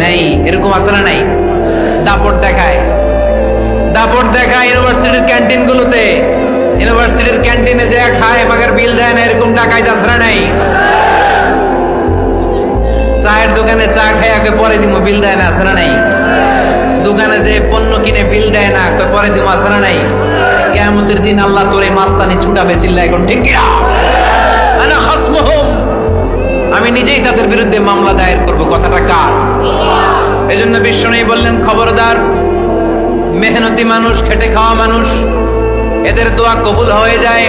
নাই, এরকম আছে না নাই? দাপট দেখায়। দাপট দেখায় ইউনিভার্সিটির ক্যান্টিন গুলোতে ইউনিভার্সিটির ক্যান্টিনে যে খায়, বাগের বিল দেয় না, এরকম টাকায় দাসরা নাই? চায়ের দোকানে চা খায় আগে পরে দিব বিল দেয় না আসরা নাই? দোকানে যে পণ্য কিনে বিল দেয় না পরে দিব আসরা নাই? কেয়ামতের দিন আল্লাহ তোরে মাস্তানি ছুটাবে চিল্লা এখন ঠিক কিনা? আনা আমি নিজেই তাদের বিরুদ্ধে মামলা দায়ের করব। কথাটা কার? এজন্য বিশ্বনবী বললেন, খবরদার, মেহনতি মানুষ, খেটে খাওয়া মানুষ, এদের দোয়া কবুল হয়ে যায়।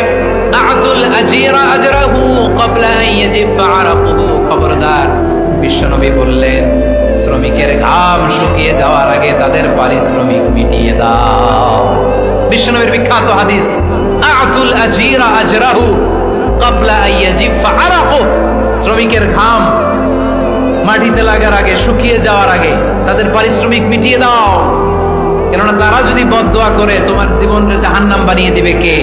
আতুল আজিরা আজরাহু ক্বাবলা ইয়াজিফা আরাকুহু খবরদার, বিশ্বনবী বললেন, শ্রমিকের ঘাম শুকিয়ে যাওয়ার আগে তাদের পারিশ্রমিক মিটিয়ে দাও। বিশ্বনবীর বিখ্যাত হাদিস আতুল আজিরা আজরাহু ক্বাবলা আন ইয়াজিফা আরাকুহু শ্রমিকের ঘাম মাটিতে লাগার আগে, শুকিয়ে যাওয়ার আগে তাদের পারিশ্রমিক মিটিয়ে দাও। কেননা তারা যদি বদ করে, তোমার জীবনটা জাহান্নাম বানিয়ে দিবে কে?